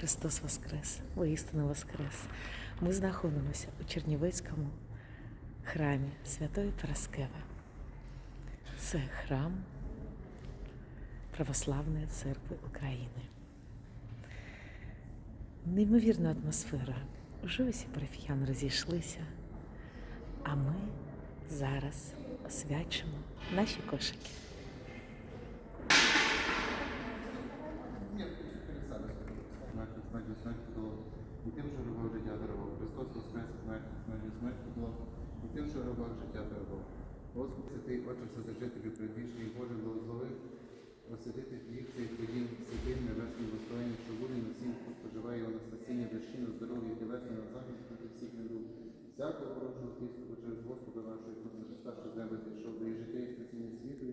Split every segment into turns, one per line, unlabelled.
Христос Воскрес, воістину Воскрес. Ми знаходимося у Чернівецькому храмі Святої Параскеви. Це храм Православної церкви України. Неймовірна атмосфера. Уже усі парафіяни розійшлися, а ми зараз освячимо наші кошики.
Смерть, смерть, смерть подолав. І тим, що робив життя дарував. Христос воскрес, смерть, смерть, смерть подолав. І тим, що робив життя дарував. Господи, святий, Отче, Вседержителю, предвічний Боже, благослови, освятити їх цей подій, святим небесним достоянням, що буде на всім, хто споживає його на спасіння, верші, на здоров'я, тілесне, на захист проти всіх недуг. Всякого ворожого кістку через Господа нашого Ісуса Христа, що з неба зійшов, до життя і спасіння світу.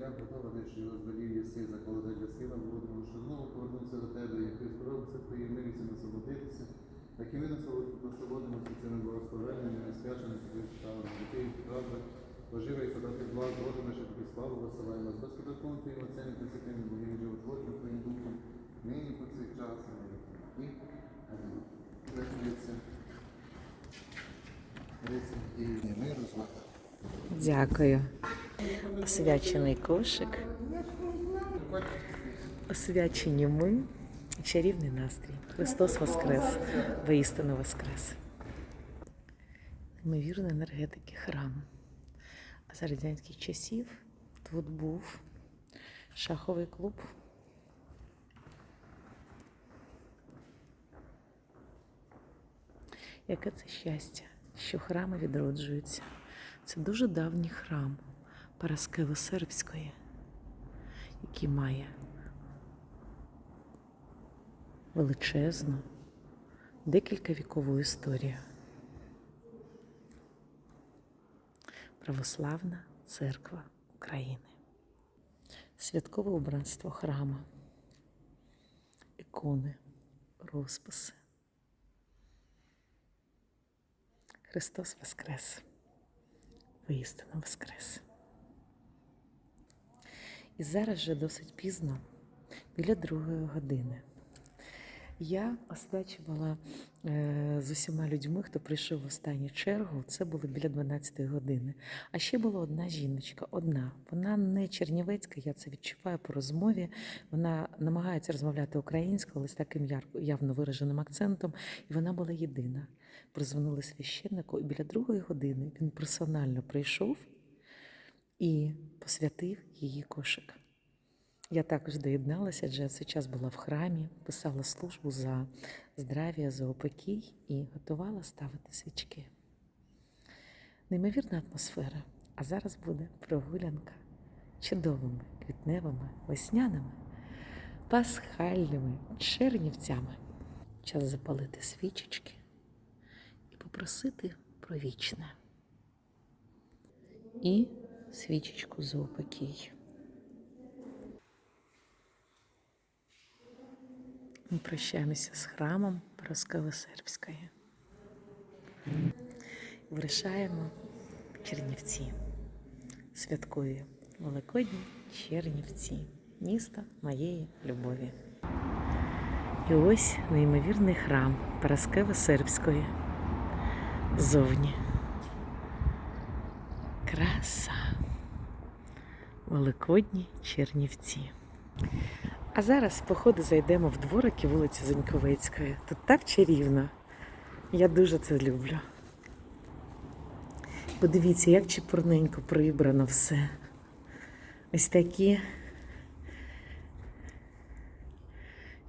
Також і що його звелів заколоти для сила водного, що знову повернувся до тебе, і ти твоєї милістю насолодитися, так і ми насолод- насолодимося цими благословеннями, освяченими тобі справами, дітей, правда, пожива і подати благ, Боже, наше тобі славу висилаємо, з безподатковим твоїм отцем і пресвятим Богим, животворним твоїм духом, нині по цей час, і на віки. Амінь. Рахується. Рицарь і миру з вами.
Дякую. Освячений кошик. Освячені ми. і Чарівний настрій. Христос Воскрес. Воістину Воскрес. Неймовірна енергетики храму. А за радянських часів тут був шаховий клуб. Яке це щастя, що храми відроджуються. Це дуже давній храм Параскеви Сербської, який має величезну, декілька вікову історію. Православна церква України. Святкове убранство храму, ікони, розписи. Христос Воскрес! Воістину Воскрес! І зараз вже досить пізно, біля другої години. Я освячувала е, з усіма людьми, хто прийшов в останню чергу. Це було біля 12 години. А ще була одна жіночка, одна. Вона не чернівецька, я це відчуваю по розмові. Вона намагається розмовляти українською, але з таким явно вираженим акцентом. І вона була єдина. Призвонили священнику, і біля другої години він персонально прийшов і посвятив її кошик. Я також доєдналася, адже цей час була в храмі, писала службу за здрав'я, за опокій і готувала ставити свічки. Неймовірна атмосфера. А зараз буде прогулянка чудовими квітневими, весняними, пасхальними чернівцями. Час запалити свічечки і попросити про вічне. І свічечку за упокій. Ми прощаємося з храмом Параскеви Сербської. Вирішаємо Чернівці. Святкові Великодні Чернівці, місто моєї любові. І ось неймовірний храм Параскеви Сербської. Зовні. Краса. Великодні Чернівці. А зараз, походу, зайдемо в дворики вулиці Заньковецької. Тут так чарівно. Я дуже це люблю. Подивіться, як чепурненько прибрано все. Ось такі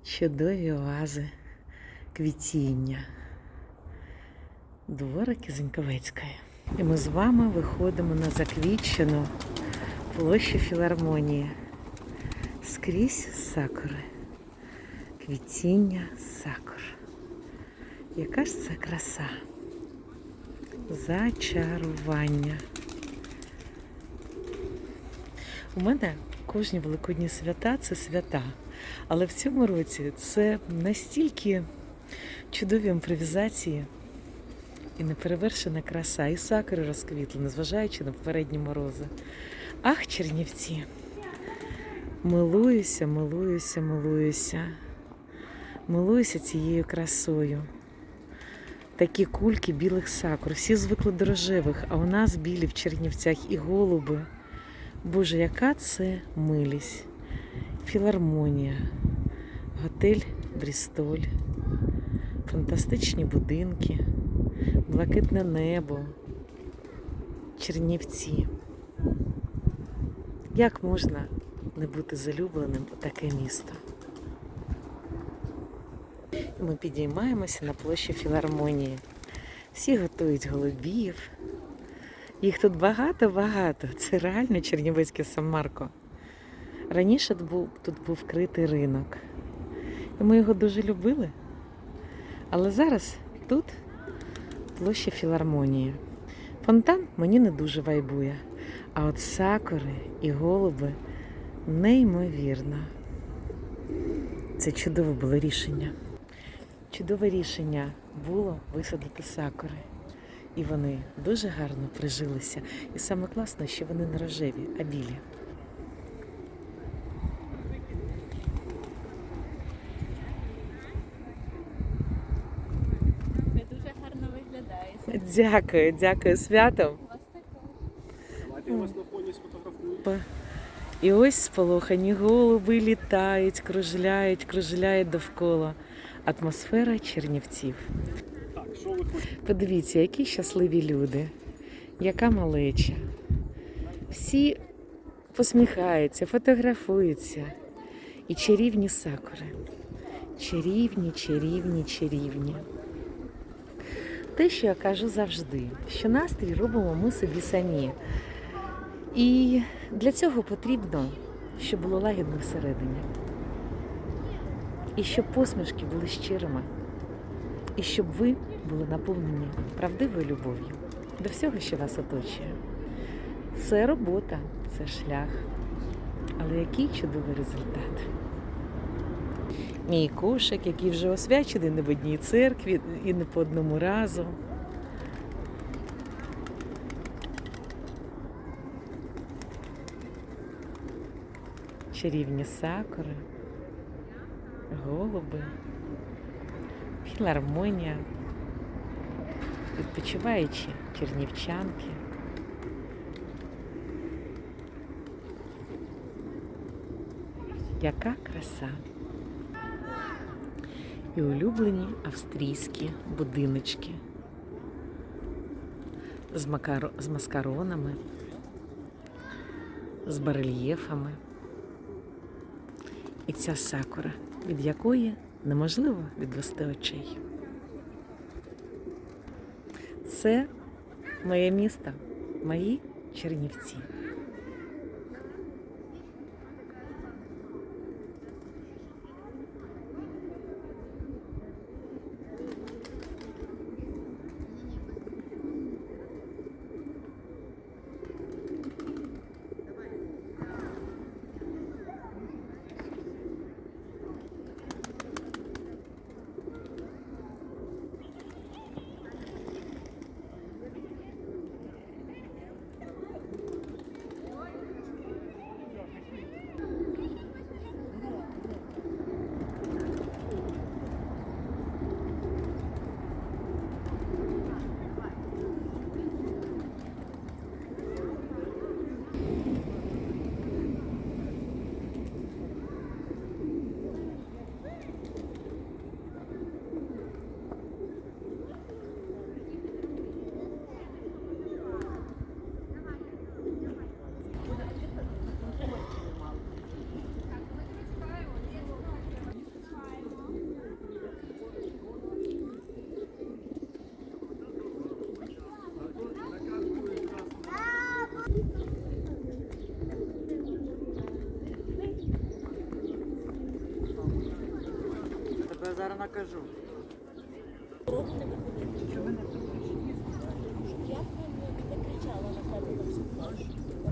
чудові оази квітіння. Дворики Заньковецької. І ми з вами виходимо на заквітчену площу філармонії. Скрізь сакури. Квітіння сакур. Яка ж це краса? Зачарування. У мене кожні великодні свята це свята. Але в цьому році це настільки чудові імпровізації і неперевершена краса, і сакури розквітли, незважаючи на попередні морози. Ах, Чернівці! Милуюся, милуюся, милуюся. Милуюся цією красою. Такі кульки білих сакур. Всі звикли до рожевих, а у нас білі в Чернівцях і голуби. Боже, яка це милість. Філармонія, готель Брістоль, фантастичні будинки, блакитне небо, Чернівці. Як можна не бути залюбленим у таке місто? Ми підіймаємося на площу філармонії. Всі готують голубів. Їх тут багато-багато. Це реально Чернівецьке Самарко. Раніше тут був вкритий ринок. І ми його дуже любили. Але зараз тут площа філармонії. Фонтан мені не дуже вайбує. А от сакури і голуби неймовірно. Це чудове було рішення. Чудове рішення було висадити сакури. І вони дуже гарно прижилися. І саме класно, що вони не рожеві, а білі.
Ви дуже гарно виглядаєте.
Дякую, дякую святом. І ось сполохані голуби літають, кружляють, кружляють довкола. Атмосфера чернівців. Подивіться, які щасливі люди, яка малеча. Всі посміхаються, фотографуються. І чарівні сакури. Чарівні, чарівні, чарівні. Те, що я кажу завжди, що настрій робимо ми собі самі. І для цього потрібно, щоб було лагідно всередині. І щоб посмішки були щирими. І щоб ви були наповнені правдивою любов'ю до всього, що вас оточує. Це робота, це шлях. Але який чудовий результат. Мій кошик, який вже освячений не в одній церкві і не по одному разу. Чарівні сакури, голуби, філармонія, відпочиваючі чернівчанки. Яка краса! І улюблені австрійські будиночки з, макаро... з маскаронами, з барельєфами. І ця сакура, від якої неможливо відвести очей. Це моє місто, мої Чернівці.
Зараз накажу.